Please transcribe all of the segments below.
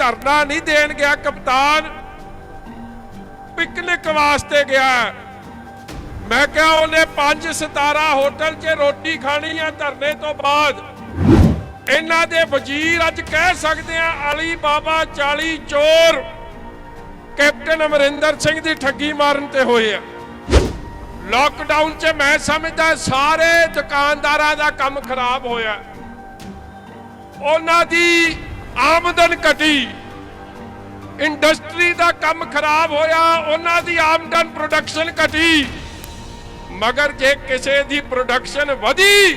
ਧਰਨਾ ਨਹੀਂ ਦੇਣ ਗਿਆ, ਕਪਤਾਨ ਪਿਕਨਿਕ ਵਾਸਤੇ ਗਿਆ। ਮੈਂ ਕਿਹਾ ਉਹਨੇ ਪੰਜ ਸਿਤਾਰਾ ਹੋਟਲ 'ਚ ਰੋਟੀ ਖਾਣੀ ਆ ਧਰਨੇ ਤੋਂ ਬਾਅਦ। ਇਹਨਾਂ ਦੇ ਵਜ਼ੀਰ ਅੱਜ ਕਹਿ ਸਕਦੇ ਆ, ਅਲੀ ਬਾਬਾ 40 ਚੋਰ ਕੈਪਟਨ ਅਮਰਿੰਦਰ ਸਿੰਘ ਦੀ ਠੱਗੀ ਮਾਰਨ ਤੇ ਹੋਏ ਆ। ਲਾਕਡਾਊਨ 'ਚ ਮੈਂ ਸਮਝਦਾ ਸਾਰੇ ਦੁਕਾਨਦਾਰਾਂ ਦਾ ਕੰਮ ਖਰਾਬ ਹੋਇਆ। ਉਹਨਾਂ ਦੀ ਆਮਦਨ ਘਟੀ। ਇੰਡਸਟਰੀ ਦਾ ਕੰਮ ਖਰਾਬ ਹੋਇਆ, ਉਹਨਾਂ ਦੀ ਆਮਦਨ ਪ੍ਰੋਡਕਸ਼ਨ ਘਟੀ। ਮਗਰ ਜੇ ਕਿਸੇ ਦੀ ਪ੍ਰੋਡਕਸ਼ਨ ਵਧੀ,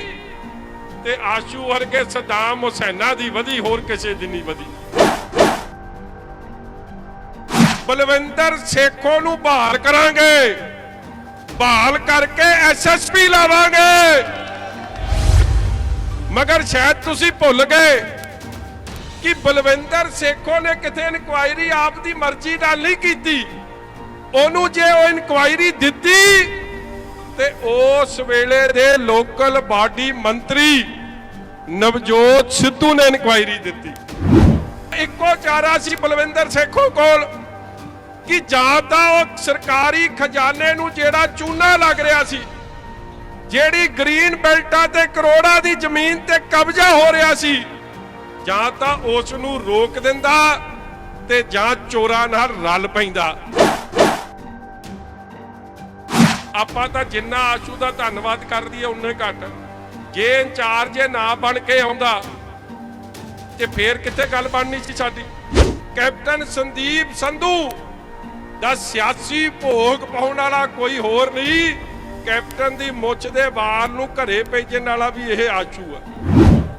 ਤੇ ਆਸ਼ੂ ਵਰਗੇ ਸਦਾਮ ਹੁਸੈਨਾ ਦੀ ਵਧੀ, ਹੋਰ ਕਿਸੇ ਦੀ ਨਹੀਂ ਵਧੀ। ਬਲਵਿੰਦਰ ਸੇਖੋ ਨੂੰ ਬਹਾਲ ਕਰਾਂਗੇ। ਬਹਾਲ ਕਰਕੇ ਐਸਐਸਪੀ ਲਾਵਾਂਗੇ। ਮਗਰ ਸ਼ਾਇਦ ਤੁਸੀਂ ਭੁੱਲ ਗਏ। ਕਿ ਬਲਵਿੰਦਰ ਸੇਖੋ ਨੇ ਕਿਤੇ ਇਨਕੁਆਇਰੀ ਆਪ ਦੀ ਮਰਜ਼ੀ ਨਾਲ ਨਹੀਂ ਕੀਤੀ। ਉਹਨੂੰ ਜੇ ਉਹ ਇਨਕੁਆਇਰੀ ਦਿੱਤੀ, ਤੇ ਉਸ ਵੇਲੇ ਦੇ ਲੋਕਲ ਬਾਡੀ ਮੰਤਰੀ ਨਵਜੋਤ ਸਿੱਧੂ ਨੇ ਇਨਕੁਆਇਰੀ ਦਿੱਤੀ। ਇੱਕੋ ਚਾਰਾ ਸੀ ਬਲਵਿੰਦਰ ਸੇਖੋ ਕੋਲ ਕਿ ਜਾਂ ਤਾਂ ਉਹ ਸਰਕਾਰੀ ਖਜ਼ਾਨੇ ਨੂੰ ਜਿਹੜਾ ਚੂਨਾ ਲੱਗ ਰਿਹਾ ਸੀ, ਜਿਹੜੀ ਗ੍ਰੀਨ ਬੈਲਟਾਂ ਤੇ ਕਰੋੜਾਂ ਦੀ ਜ਼ਮੀਨ ਤੇ ਕਬਜ਼ਾ ਹੋ ਰਿਹਾ ਸੀ ਜਾਂ ਤਾਂ ਉਸ ਨੂੰ ਰੋਕ ਦਿੰਦਾ ਤੇ ਜਾਂ ਚੋਰਾਂ ਨਾਲ ਰਲ ਪੈਂਦਾ। ਆਪਾਂ ਤਾਂ ਜਿੰਨਾ ਆਸ਼ੂ ਦਾ ਧੰਨਵਾਦ ਕਰ ਦਈਏ ਉਨੇ ਘੱਟ। ਜੇ ਇੰਚਾਰਜ ਨਾ ਬਣ ਕੇ ਆਉਂਦਾ, ਤੇ ਫੇਰ ਕਿੱਥੇ ਗੱਲ ਬਣਨੀ ਸੀ ਸਾਡੀ? ਕੈਪਟਨ ਸੰਦੀਪ ਸੰਧੂ ਦਾ ਸਿਆਸੀ ਭੋਗ ਪਾਉਣ ਵਾਲਾ ਕੋਈ ਹੋਰ ਨਹੀਂ, ਕੈਪਟਨ ਦੀ ਮੁੱਛ ਦੇ ਵਾਰ ਨੂੰ ਘਰੇ ਭੇਜਣ ਵਾਲਾ ਵੀ ਇਹ ਆਸ਼ੂ ਆ।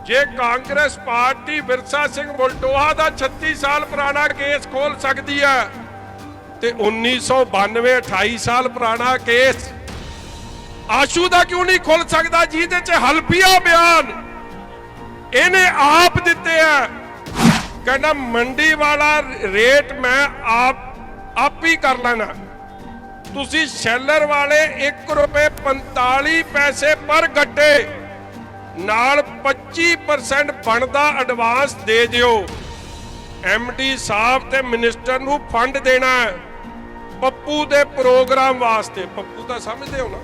ਜੇ ਕਾਂਗਰਸ ਪਾਰਟੀ ਵਿਰਸਾ ਸਿੰਘ ਬਲਟੋਹਾ ਦਾ 36 ਸਾਲ ਪੁਰਾਣਾ ਕੇਸ ਖੋਲ ਸਕਦੀ ਹੈ, ਤੇ 1992 28 ਸਾਲ ਪੁਰਾਣਾ ਕੇਸ ਆਸ਼ੂ ਦਾ ਕਿਉਂ ਨਹੀਂ ਖੁੱਲ ਸਕਦਾ ਜਿਹਦੇ ਚ ਹਲਫੀਆ ਬਿਆਨ? ਇਹਨੇ ਆਪ ਦਿੱਤੇ ਆ। ਕਹਿੰਦਾ, ਮੰਡੀ ਵਾਲਾ ਰੇਟ ਮੈਂ ਆਪ ਆਪ ਹੀ ਕਰ ਲੈਣਾ। ਤੁਸੀਂ ਸ਼ੈਲਰ ਵਾਲੇ 1 ਰੁਪਏ 45 ਪੈਸੇ ਪਰ ਗੱਡੇ ਨਾਲ 25% ਬਣਦਾ ਐਡਵਾਂਸ ਦੇ ਦਿਓ। ਐਮਡੀ ਸਾਹਿਬ ਤੇ ਮਿਨਿਸਟਰ ਨੂੰ ਫੰਡ ਦੇਣਾ ਪੱਪੂ ਦੇ ਪ੍ਰੋਗਰਾਮ ਵਾਸਤੇ। ਪੱਪੂ ਤਾਂ ਸਮਝਦੇ ਹੋ ਨਾ?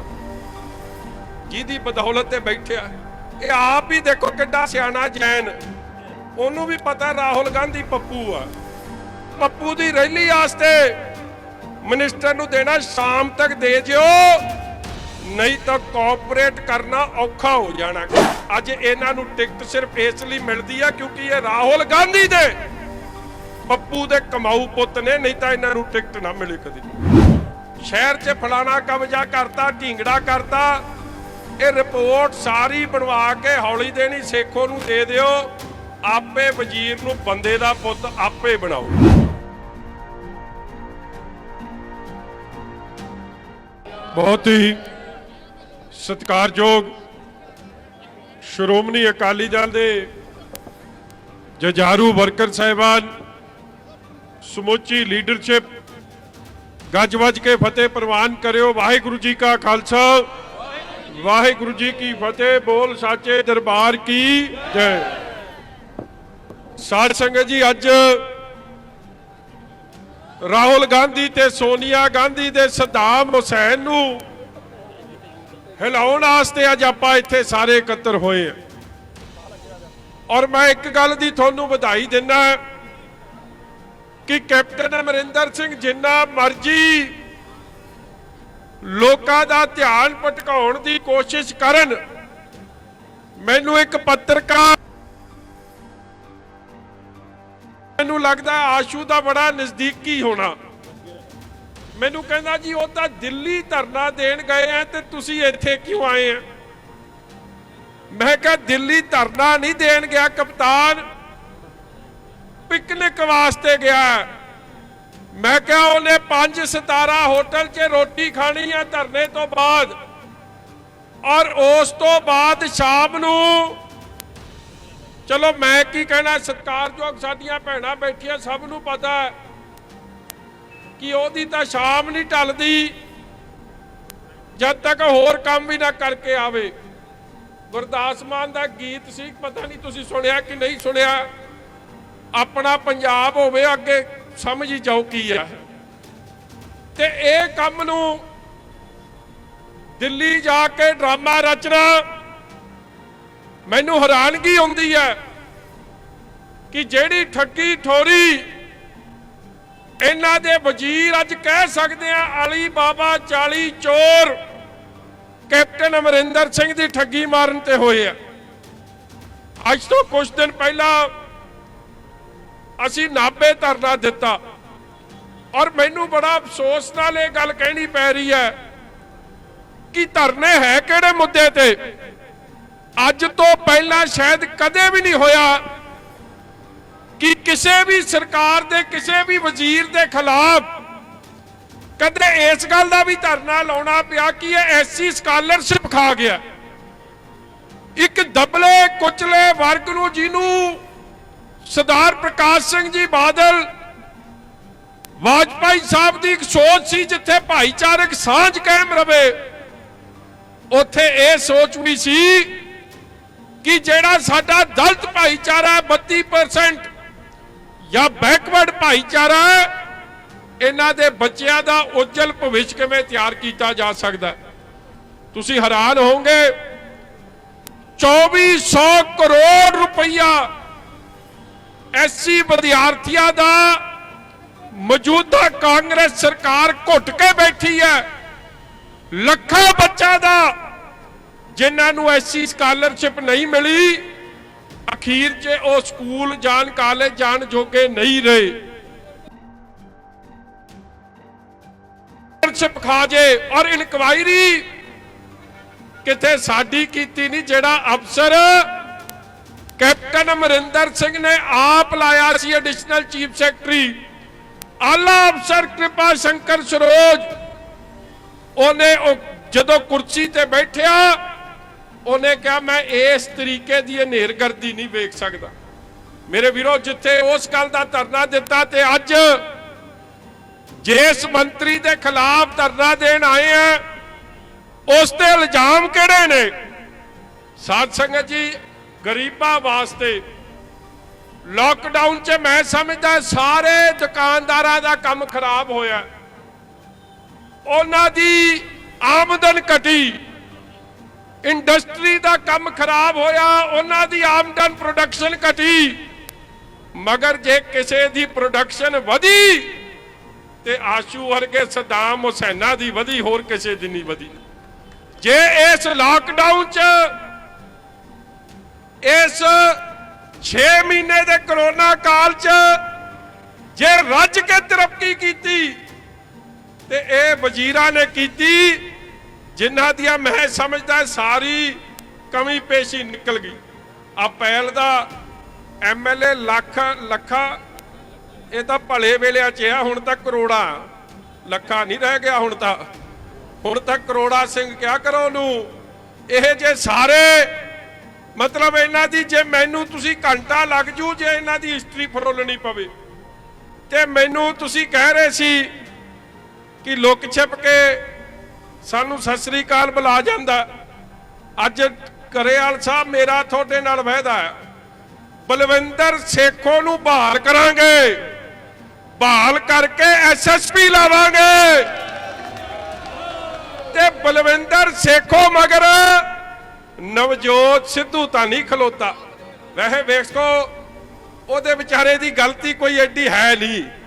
ਜਿਹਦੀ ਬਦੌਲਤ ਤੇ ਬੈਠਿਆ ਇਹ ਆਪ ਹੀ ਦੇਖੋ ਕਿੱਡਾ ਸਿਆਣਾ ਜੈਨ। ਉਹਨੂੰ ਵੀ ਪਤਾ ਰਾਹੁਲ ਗਾਂਧੀ ਪੱਪੂ ਆ। ਪੱਪੂ ਦੀ ਰੈਲੀ ਵਾਸਤੇ ਮਿਨਿਸਟਰ ਨੂੰ ਦੇਣਾ, ਸ਼ਾਮ ਤੱਕ ਦੇ ਜਿਓ ਨਹੀਂ ਤਾਂ ਕੋਆਪਰੇਟ ਕਰਨਾ ਔਖਾ ਹੋ ਜਾਣਾ। ਅੱਜ ਇਹਨਾਂ ਨੂੰ ਟਿਕਟ ਸਿਰਫ ਇਸ ਲਈ ਮਿਲਦੀ ਆ ਕਿਉਂਕਿ ਇਹ ਰਾਹੁਲ ਗਾਂਧੀ ਦੇ ਪੱਪੂ ਦੇ ਕਮਾਊ ਪੁੱਤ ਨੇ, ਨਹੀਂ ਤਾਂ ਇਹਨਾਂ ਨੂੰ ਟਿਕਟ ਨਾ ਮਿਲੇ ਕਦੀ। ਸ਼ਹਿਰ 'ਚ ਫਲਾਣਾ ਕਬਜ਼ਾ ਕਰਤਾ, ਢੀਂਗੜਾ ਕਰਤਾ, ਇਹ ਰਿਪੋਰਟ ਸਾਰੀ ਬਣਵਾ ਕੇ ਹੌਲੀ ਦੇਣੀ ਸੇਖੋ ਨੂੰ ਦੇ ਦਿਓ। ਆਪੇ ਵਜ਼ੀਰ ਨੂੰ ਬੰਦੇ ਦਾ ਪੁੱਤ ਆਪੇ ਬਣਾਓ। ਬਹੁਤ ਹੀ ਸਤਿਕਾਰਯੋਗ ਸ਼੍ਰੋਮਣੀ ਅਕਾਲੀ ਦਲ ਦੇ ਜਜਾਰੂ ਵਰਕਰ ਸਾਹਿਬਾਨ, ਸਮੁੱਚੀ ਲੀਡਰਸ਼ਿਪ ਗੱਜ ਵੱਜ ਕੇ ਫਤਿਹ ਪ੍ਰਵਾਨ ਕਰਿਓ। ਵਾਹਿਗੁਰੂ ਜੀ ਕਾ ਖਾਲਸਾ, ਵਾਹਿਗੁਰੂ ਜੀ ਕੀ ਫਤਿਹ। ਬੋਲ ਸਾਚੇ ਦਰਬਾਰ ਕੀ ਜੈ। ਸਾਧ ਸੰਗਤ ਜੀ, ਅੱਜ ਰਾਹੁਲ ਗਾਂਧੀ ਤੇ ਸੋਨੀਆ ਗਾਂਧੀ ਦੇ ਸਦਾਮ ਹੁਸੈਨ ਨੂੰ ਹਿਲਾਉਣ ਵਾਸਤੇ ਅੱਜ ਆਪਾਂ ਇੱਥੇ ਸਾਰੇ ਇਕੱਤਰ ਹੋਏ ਆ। ਔਰ ਮੈਂ ਇੱਕ ਗੱਲ ਦੀ ਤੁਹਾਨੂੰ ਵਧਾਈ ਦਿੰਦਾ ਕਿ ਕੈਪਟਨ ਅਮਰਿੰਦਰ ਸਿੰਘ ਜਿੰਨਾ ਮਰਜ਼ੀ ਲੋਕਾਂ ਦਾ ਧਿਆਨ ਭਟਕਾਉਣ ਦੀ ਕੋਸ਼ਿਸ਼ ਕਰਨ, ਮੈਨੂੰ ਇੱਕ ਪੱਤਰਕਾਰ ਮੈਨੂੰ ਲੱਗਦਾ ਆਸ਼ੂ ਦਾ ਬੜਾ ਨਜ਼ਦੀਕੀ ਹੋਣਾ। ਮੈਨੂੰ ਕਹਿੰਦਾ ਜੀ, ਉਹ ਤਾਂ ਦਿੱਲੀ ਧਰਨਾ ਦੇਣ ਗਏ ਆ ਤੇ ਤੁਸੀਂ ਇੱਥੇ ਕਿਉਂ ਆਏ ਆ? ਮੈਂ ਕਿਹਾ, ਦਿੱਲੀ ਧਰਨਾ ਨਹੀਂ ਦੇਣ ਗਿਆ, ਕਪਤਾਨ ਪਿਕਨਿਕ ਵਾਸਤੇ ਗਿਆ। ਮੈਂ ਕਿਹਾ, ਉਹਨੇ ਪੰਜ ਸਿਤਾਰਾ ਹੋਟਲ 'ਚ ਰੋਟੀ ਖਾਣੀ ਆ ਧਰਨੇ ਤੋਂ ਬਾਅਦ। ਔਰ ਉਸ ਤੋਂ ਬਾਅਦ ਸ਼ਾਮ ਨੂੰ, ਚਲੋ ਮੈਂ ਕੀ ਕਹਿਣਾ, ਸਤਿਕਾਰਯੋਗ ਸਾਡੀਆਂ ਭੈਣਾਂ ਬੈਠੀਆਂ, ਸਭ ਨੂੰ ਪਤਾ ਹੈ ਕਿ ਉਹਦੀ ਤਾਂ ਸ਼ਾਮ ਨਹੀਂ ਟਲਦੀ ਜਦ ਤੱਕ ਹੋਰ ਕੰਮ ਵੀ ਨਾ ਕਰਕੇ ਆਵੇ। ਗੁਰਦਾਸ ਮਾਨ ਦਾ ਗੀਤ ਸੀ, ਪਤਾ ਨਹੀਂ ਤੁਸੀਂ ਸੁਣਿਆ ਕਿ ਨਹੀਂ ਸੁਣਿਆ। ਆਪਣਾ ਪੰਜਾਬ ਹੋਵੇ, ਅੱਗੇ ਸਮਝ ਹੀ ਜਾਓ ਕੀ ਹੈ ਤੇ ਇਹ ਕੰਮ ਨੂੰ ਦਿੱਲੀ ਜਾ ਕੇ ਡਰਾਮਾ ਰਚਣਾ, ਮੈਨੂੰ ਹੈਰਾਨਗੀ ਹੁੰਦੀ ਹੈ ਕਿ ਜਿਹੜੀ ਠੱਗੀ ਠੋਰੀ ਇਹਨਾਂ ਦੇ ਵਜ਼ੀਰ ਅੱਜ ਕਹਿ ਸਕਦੇ ਆ, ਅਲੀ ਬਾਬਾ 40 ਚੋਰ ਕੈਪਟਨ ਅਮਰਿੰਦਰ ਸਿੰਘ ਦੀ ਠੱਗੀ ਮਾਰਨ ਤੇ ਹੋਏ ਆ। ਅੱਜ ਤੋਂ ਕੁਝ ਦਿਨ ਪਹਿਲਾਂ ਅਸੀਂ ਨਾਬੇ ਧਰਨਾ ਦਿੱਤਾ ਔਰ ਮੈਨੂੰ ਬੜਾ ਅਫਸੋਸ ਨਾਲ ਇਹ ਗੱਲ ਕਹਿਣੀ ਪੈ ਰਹੀ ਹੈ ਕਿ ਧਰਨੇ ਹੈ ਕਿਹੜੇ ਮੁੱਦੇ ਤੇ? ਅੱਜ ਤੋਂ ਪਹਿਲਾਂ ਸ਼ਾਇਦ ਕਦੇ ਵੀ ਨਹੀਂ ਹੋਇਆ ਕਿ ਕਿਸੇ ਵੀ ਸਰਕਾਰ ਦੇ, ਕਿਸੇ ਵੀ ਵਜ਼ੀਰ ਦੇ ਖਿਲਾਫ ਕਦੇ ਇਸ ਗੱਲ ਦਾ ਵੀ ਧਰਨਾ ਲਾਉਣਾ ਪਿਆ ਕਿ ਇਹ ਐਸੀ ਸਕਾਲਰਸ਼ਿਪ ਖਾ ਗਿਆ। ਇੱਕ ਦਬਲੇ, ਕੁਚਲੇ ਵਰਗ ਨੂੰ ਜਿਹਨੂੰ ਸਰਦਾਰ ਪ੍ਰਕਾਸ਼ ਸਿੰਘ ਜੀ ਬਾਦਲ, ਵਾਜਪਾਈ ਸਾਹਿਬ ਦੀ ਇੱਕ ਸੋਚ ਸੀ ਜਿੱਥੇ ਭਾਈਚਾਰਕ ਸਾਂਝ ਕਾਇਮ ਰਵੇ, ਉੱਥੇ ਇਹ ਸੋਚ ਵੀ ਸੀ ਕਿ ਜਿਹੜਾ ਸਾਡਾ ਦਲਤ ਭਾਈਚਾਰਾ ਹੈ 32% ਜਾਂ ਬੈਕਵਰਡ ਭਾਈਚਾਰਾ ਇਹਨਾਂ ਦੇ ਬੱਚਿਆਂ ਦਾ ਉਜਲ ਭਵਿੱਖ ਕਿਵੇਂ ਤਿਆਰ ਕੀਤਾ ਜਾ ਸਕਦਾ ਤੁਸੀਂ ਹੈਰਾਨ ਹੋਵੋਗੇ 2400 ਕਰੋੜ ਰੁਪਈਆ ਐਸਸੀ ਵਿਦਿਆਰਥੀਆਂ ਦਾ ਮੌਜੂਦਾ ਕਾਂਗਰਸ ਸਰਕਾਰ ਘੁੱਟ ਕੇ ਬੈਠੀ ਹੈ। ਲੱਖਾਂ ਬੱਚਾ ਦਾ, ਜਿਨ੍ਹਾਂ ਨੂੰ ਐਸਸੀ ਸਕਾਲਰਸ਼ਿਪ ਨਹੀਂ ਮਿਲੀ ਅਖੀਰ 'ਚ ਉਹ ਸਕੂਲ ਜਾਣ ਕਾਲਜ ਜਾਣ ਜੋਗੇ ਨਹੀਂ ਰਹੇ। ਸਕਾਲਰਸ਼ਿਪ ਖਾ ਔਰ ਇਨਕੁਆਇਰੀ ਕਿਤੇ ਸਾਡੀ ਕੀਤੀ ਨਹੀਂ, ਜਿਹੜਾ ਅਫਸਰ ਕੈਪਟਨ ਅਮਰਿੰਦਰ ਸਿੰਘ ਨੇ ਆਪ ਲਾਇਆ ਸੀ ਐਡੀਸ਼ਨਲ ਚੀਫ ਸੈਕਟਰੀ ਆਲਾ ਅਫਸਰ ਕਿਰਪਾ ਸ਼ੰਕਰ ਸਰੋਜ, ਉਹਨੇ ਜਦੋਂ ਕੁਰਸੀ ਤੇ ਬੈਠਿਆ ਉਹਨੇ ਕਿਹਾ, ਮੈਂ ਇਸ ਤਰੀਕੇ ਦੀ ਹਨੇਰਗਰਦੀ ਨਹੀਂ ਵੇਖ ਸਕਦਾ। ਮੇਰੇ ਵੀਰੋ, ਜਿੱਥੇ ਉਸ ਗੱਲ ਦਾ ਧਰਨਾ ਦਿੱਤਾ ਤੇ ਅੱਜ ਜਿਸ ਮੰਤਰੀ ਦੇ ਖਿਲਾਫ ਧਰਨਾ ਦੇਣ ਆਏ ਆ, ਉਸ ਤੇ ਇਲਜ਼ਾਮ ਕਿਹੜੇ ਨੇ? ਸਾਧ ਸੰਗਤ ਜੀ, ਗਰੀਬਾਂ ਵਾਸਤੇ ਲਾਕਡਾਊਨ 'ਚ ਮੈਂ ਸਮਝਦਾ, ਸਾਰੇ ਦੁਕਾਨਦਾਰਾਂ ਦਾ ਕੰਮ ਖਰਾਬ ਹੋਇਆ। ਉਹਨਾਂ ਦੀ ਆਮਦਨ ਘਟੀ। ਇੰਡਸਟਰੀ ਦਾ ਕੰਮ ਖਰਾਬ ਹੋਇਆ, ਉਹਨਾਂ ਦੀ ਆਮਦਨ ਪ੍ਰੋਡਕਸ਼ਨ ਘਟੀ। ਮਗਰ ਜੇ ਕਿਸੇ ਦੀ ਪ੍ਰੋਡਕਸ਼ਨ ਵਧੀ, ਤੇ ਆਸ਼ੂ ਵਰਗੇ ਸਦਾਮ ਹੁਸੈਨਾ ਦੀ ਵਧੀ, ਹੋਰ ਕਿਸੇ ਦੀ ਨਹੀਂ ਵਧੀ। ਜੇ ਇਸ ਲਾਕਡਾਊਨ 'ਚ ਇਸ 6 ਮਹੀਨੇ ਦੇ ਕਰੋਨਾ ਕਾਲ 'ਚ ਜੇ ਰੱਜ ਕੇ ਤਰੱਕੀ ਕੀਤੀ, ਤੇ ਇਹ ਵਜ਼ੀਰਾਂ ਨੇ ਕੀਤੀ ਜਿਨ੍ਹਾਂ ਦੀਆਂ ਮੈਂ ਸਮਝਦਾ ਸਾਰੀ ਕਮੀ ਪੇਸ਼ੀ ਨਿਕਲ ਗਈ। ਆ ਪਹਿਲ ਦਾ ਐਮਐਲਏ ਲੱਖ ਲੱਖਾ, ਇਹ ਤਾਂ ਭਲੇ ਵੇਲਿਆਂ 'ਚ ਆ, ਹੁਣ ਤਾਂ ਕਰੋੜਾ ਲੱਖਾ ਨਹੀਂ ਰਹਿ ਗਿਆ ਹੁਣ ਤਾਂ। ਹੁਣ ਤਾਂ ਕਰੋੜਾ ਸਿੰਘ ਕਿਆ ਕਰੋ ਉਹਨੂੰ? ਇਹ ਜੇ ਸਾਰੇ, ਮਤਲਬ ਇਹਨਾਂ ਦੀ ਜੇ ਮੈਨੂੰ ਤੁਸੀਂ ਘੰਟਾ ਲੱਗ ਜੂ, ਜੇ ਇਹਨਾਂ ਦੀ ਹਿਸਟਰੀ ਫਰੋਲਣੀ ਪਵੇ। ਤੇ ਮੈਨੂੰ ਤੁਸੀਂ ਕਹਿ ਰਹੇ ਸੀ ਕਿ ਲੁੱਕ ਛਿਪ ਕੇ ਸਾਨੂੰ ਸਤਿ ਸ੍ਰੀ ਅਕਾਲ ਬੁਲਾ ਜਾਂਦਾ ਅੱਜ ਕਰੇਵਾਲ ਸਾਹਿਬ ਮੇਰਾ ਤੁਹਾਡੇ ਨਾਲ ਵਾਅਦਾ ਹੈ। ਬਲਵਿੰਦਰ ਸੇਖੋ ਨੂੰ ਬਹਾਲ ਕਰਾਂਗੇ। ਬਹਾਲ ਕਰਕੇ ਐਸਐਸਪੀ ਲਾਵਾਂਗੇ। ਤੇ ਬਲਵਿੰਦਰ ਸੇਖੋ ਮਗਰ ਨਵਜੋਤ ਸਿੱਧੂ ਤਾਂ ਨਹੀਂ ਖਲੋਤਾ। ਵੈਸੇ ਵੇਖੋ, ਉਹਦੇ ਵਿਚਾਰੇ ਦੀ ਗਲਤੀ ਕੋਈ ਐਡੀ ਹੈ ਨਹੀਂ।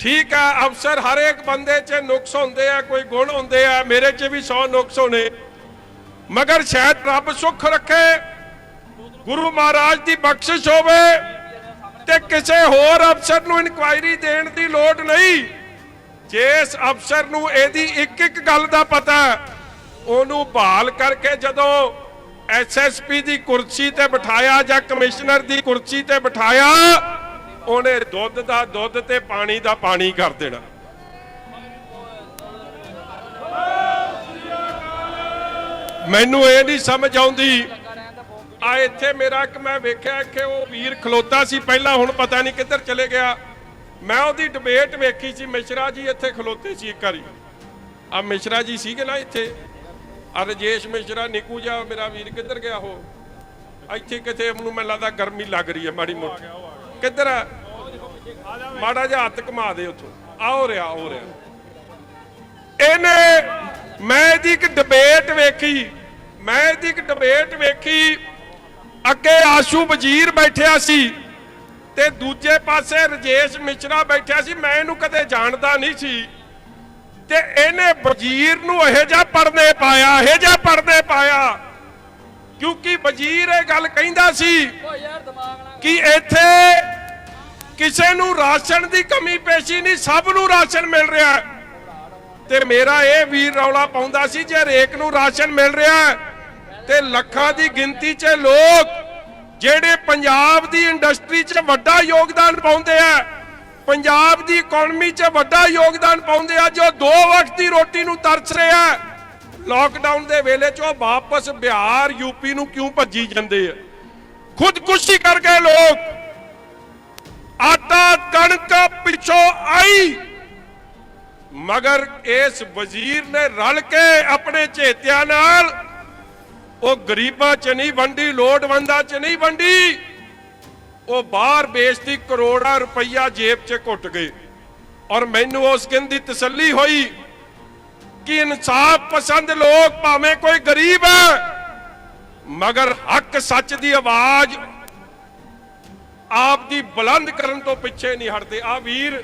ਠੀਕ ਆ, ਅਫਸਰ ਹਰ ਇੱਕ ਬੰਦੇ 'ਚ ਨੁਕਸ ਹੁੰਦੇ ਆ, ਕੋਈ ਗੁਣ ਹੁੰਦੇ ਆ, ਮੇਰੇ 'ਚ ਵੀ 100 ਨੁਕਸ ਹੋਣੇ। ਮਗਰ ਸ਼ਾਇਦ ਰੱਬ ਸੁੱਖ ਰੱਖੇ, ਗੁਰੂ ਮਹਾਰਾਜ ਦੀ ਬਖਸ਼ਿਸ਼ ਹੋਵੇ ਤੇ ਕਿਸੇ ਹੋਰ ਅਫਸਰ ਨੂੰ ਇਨਕੁਆਇਰੀ ਦੇਣ ਦੀ ਲੋੜ ਨਹੀਂ। ਜਿਸ ਅਫਸਰ ਨੂੰ ਇਹਦੀ ਇੱਕ ਇੱਕ ਗੱਲ ਦਾ ਪਤਾ ਉਹਨੂੰ ਬਹਾਲ ਕਰਕੇ ਜਦੋਂ ਐਸਐਸਪੀ ਦੀ ਕੁਰਸੀ ਤੇ ਬਿਠਾਇਆ ਜਾਂ ਕਮਿਸ਼ਨਰ ਦੀ ਕੁਰਸੀ ਤੇ ਬਿਠਾਇਆ ਉਹਨੇ ਦੁੱਧ ਦਾ ਦੁੱਧ ਤੇ ਪਾਣੀ ਦਾ ਪਾਣੀ ਕਰ ਦੇਣਾ। ਮੈਨੂੰ ਇਹ ਨਹੀਂ ਸਮਝ ਆਉਂਦੀ। ਆ ਇੱਥੇ ਮੇਰਾ ਇੱਕ ਮੈਂ ਵੇਖਿਆ ਕਿ ਉਹ ਵੀਰ ਖਲੋਤਾ ਸੀ, ਪਹਿਲਾਂ ਹੁਣ ਪਤਾ ਨਹੀਂ ਕਿੱਧਰ ਚਲੇ ਗਿਆ। ਮੈਂ ਉਹਦੀ ਡਿਬੇਟ ਵੇਖੀ ਸੀ, ਮਿਸ਼ਰਾ ਜੀ ਇੱਥੇ ਖਲੋਤੇ ਸੀ ਇੱਕ ਵਾਰੀ। ਆ ਮਿਸ਼ਰਾ ਜੀ ਸੀਗੇ ਨਾ ਇੱਥੇ। ਆ ਰਜੇਸ਼ ਮਿਸ਼ਰਾ, ਨਿਕੂ ਜਾ ਮੇਰਾ ਵੀਰ ਕਿੱਧਰ ਗਿਆ ਉਹ? ਇੱਥੇ ਕਿਤੇ ਮੈਨੂੰ ਮੈਨੂੰ ਲੱਗਦਾ ਗਰਮੀ ਲੱਗ ਰਹੀ ਹੈ ਮਾੜੀ ਮੋਟੀ। ਕਿੱਧਰ ਆ? ਮਾੜਾ ਜਿਹਾ ਹੱਥ ਘੁਮਾ ਦੇ ਉੱਥੋਂ। ਆਓ ਰਿਹਾ ਹੋ ਰਿਹਾ ਇਹਨੇ ਮੈਂ ਇਹਦੀ ਇੱਕ ਡਿਬੇਟ ਵੇਖੀ। ਮੈਂ ਇਹਦੀ ਇੱਕ ਡਿਬੇਟ ਵੇਖੀ। ਅੱਗੇ ਆਸ਼ੂ ਵਜ਼ੀਰ ਬੈਠਿਆ ਸੀ ਤੇ ਦੂਜੇ ਪਾਸੇ ਰਜੇਸ਼ ਮਿਸ਼ਰਾ ਬੈਠਿਆ ਸੀ। ਮੈਂ ਇਹਨੂੰ ਕਦੇ ਜਾਣਦਾ ਨਹੀਂ ਸੀ। ਤੇ ਇਹਨੇ ਵਜ਼ੀਰ ਨੂੰ ਇਹੋ ਜਿਹਾ ਪੜਨੇ ਪਾਇਆ, ਇਹੋ ਜਿਹਾ ਪੜਨੇ ਪਾਇਆ। ਕਿਉਂਕਿ ਵਜ਼ੀਰ ਇਹ ਗੱਲ ਕਹਿੰਦਾ ਸੀ ਕਿ ਇੱਥੇ ਕਿਸੇ ਨੂੰ ਰਾਸ਼ਨ ਦੀ ਕਮੀ ਪੇਸ਼ੀ ਨਹੀਂ ਸਭ ਨੂੰ ਰਾਸ਼ਨ ਮਿਲ ਰਿਹਾ ਤੇ ਮੇਰਾ ਇਹ ਵੀਰ ਰੌਲਾ ਪਾਉਂਦਾ ਸੀ ਜੇ ਰੇਕ ਨੂੰ ਰਾਸ਼ਨ ਮਿਲ ਰਿਹਾ ਤੇ ਲੱਖਾਂ ਦੀ ਗਿਣਤੀ 'ਚ ਲੋਕ ਜਿਹੜੇ ਪੰਜਾਬ ਦੀ ਇੰਡਸਟਰੀ 'ਚ ਵੱਡਾ ਯੋਗਦਾਨ ਪਾਉਂਦੇ ਆ ਪੰਜਾਬ ਦੀ ਇਕਨੋਮੀ 'ਚ ਵੱਡਾ ਯੋਗਦਾਨ ਪਾਉਂਦੇ ਆ ਜੋ ਦੋ ਵਕਤ ਦੀ ਰੋਟੀ ਨੂੰ ਤਰਸ ਰਿਹਾ ਹੈ, ਲਾਕਡਾਊਨ ਦੇ ਵੇਲੇ 'ਚ ਉਹ ਵਾਪਸ ਬਿਹਾਰ ਯੂਪੀ ਨੂੰ ਕਿਉਂ ਭੱਜੀ ਜਾਂਦੇ ਆ? ਖੁਦਕੁਸ਼ੀ ਕਰ ਲੋਕ। ਆਟਾ ਕਣਕ ਪਿੱਛੋਂ ਆਈ। ਮਗਰ ਇਸ ਵਜ਼ੀਰ ਨੇ ਰਲ ਕੇ ਆਪਣੇ ਝੇਤਿਆਂ ਨਾਲ ਉਹ ਗਰੀਬਾਂ 'ਚ ਨਹੀਂ ਵੰਡੀ, ਲੋੜਵੰਦਾਂ 'ਚ ਨਹੀਂ ਵੰਡੀ, ਉਹ ਬਾਹਰ ਵੇਚਦੀ ਕਰੋੜਾਂ ਰੁਪਈਆ ਜੇਬ 'ਚ ਘੁੱਟ ਗਏ। ਔਰ ਮੈਨੂੰ ਉਸ ਦਿਨ ਦੀ ਤਸੱਲੀ ਹੋਈ। ਕਿ ਇਨਸਾਫ ਪਸੰਦ ਲੋਕ ਭਾਵੇਂ ਕੋਈ ਗਰੀਬ ਹੈ, ਮਗਰ ਹੱਕ ਸੱਚ ਦੀ ਆਵਾਜ਼ ਆਪ ਦੀ ਬੁਲੰਦ ਕਰਨ ਤੋਂ ਪਿੱਛੇ ਨਹੀਂ ਹਟਦੇ। ਆ ਵੀਰ,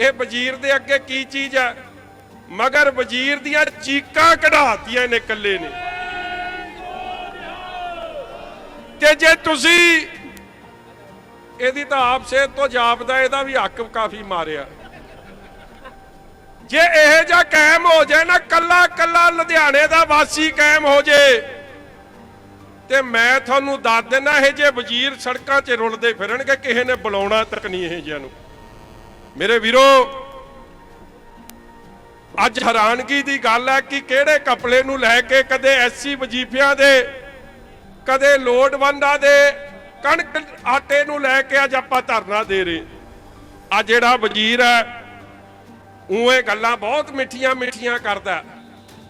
ਇਹ ਵਜ਼ੀਰ ਦੇ ਅੱਗੇ ਕੀ ਚੀਜ਼ ਹੈ? ਮਗਰ ਵਜ਼ੀਰ ਦੀਆਂ ਚੀਕਾਂ ਕਢਾਤੀਆਂ ਨੇ ਇਕੱਲੇ ਨੇ। ਤੇ ਜੇ ਤੁਸੀਂ, ਇਹਦੀ ਤਾਂ ਆਪ ਸੇਧ ਤੋਂ ਜਾਪਦਾ, ਇਹਦਾ ਵੀ ਹੱਕ ਕਾਫੀ ਮਾਰਿਆ। ਜੇ ਇਹ ਜਿਹਾ ਕਾਇਮ ਹੋ ਜਾਏ ਨਾ, ਕੱਲਾ ਕੱਲਾ ਲੁਧਿਆਣੇ ਦਾ ਵਾਸੀ ਕਾਇਮ ਹੋ ਜੇ। ਤੇ ਮੈਂ ਤੁਹਾਨੂੰ ਦੱਸ ਦਿੰਦਾ, ਇਹ ਜੇ ਵਜ਼ੀਰ ਸੜਕਾਂ 'ਚ ਰੁਲਦੇ ਫਿਰਨਗੇ, ਕਿਸੇ ਨੇ ਬੁਲਾਉਣਾ ਤੱਕ ਨਹੀਂ ਇਹ ਜਿਹਾਂ ਨੂੰ। ਮੇਰੇ ਵੀਰੋ, ਅੱਜ ਹੈਰਾਨਗੀ ਦੀ ਗੱਲ ਹੈ ਕਿ ਕਿਹੜੇ ਕਪਲੇ ਨੂੰ ਲੈ ਕੇ ਕਦੇ ਐਸਸੀ ਵਜੀਫਿਆਂ ਦੇ, ਕਦੇ ਲੋੜਵੰਦਾਂ ਦੇ ਕਣਕ ਆਟੇ ਨੂੰ ਲੈ ਕੇ ਅੱਜ ਆਪਾਂ ਧਰਨਾ ਦੇ ਰਹੇ। ਆ ਜਿਹੜਾ ਵਜ਼ੀਰ ਹੈ ਉਹ ਇਹ ਗੱਲਾਂ ਬਹੁਤ ਮਿੱਠੀਆਂ ਮਿੱਠੀਆਂ ਕਰਦਾ।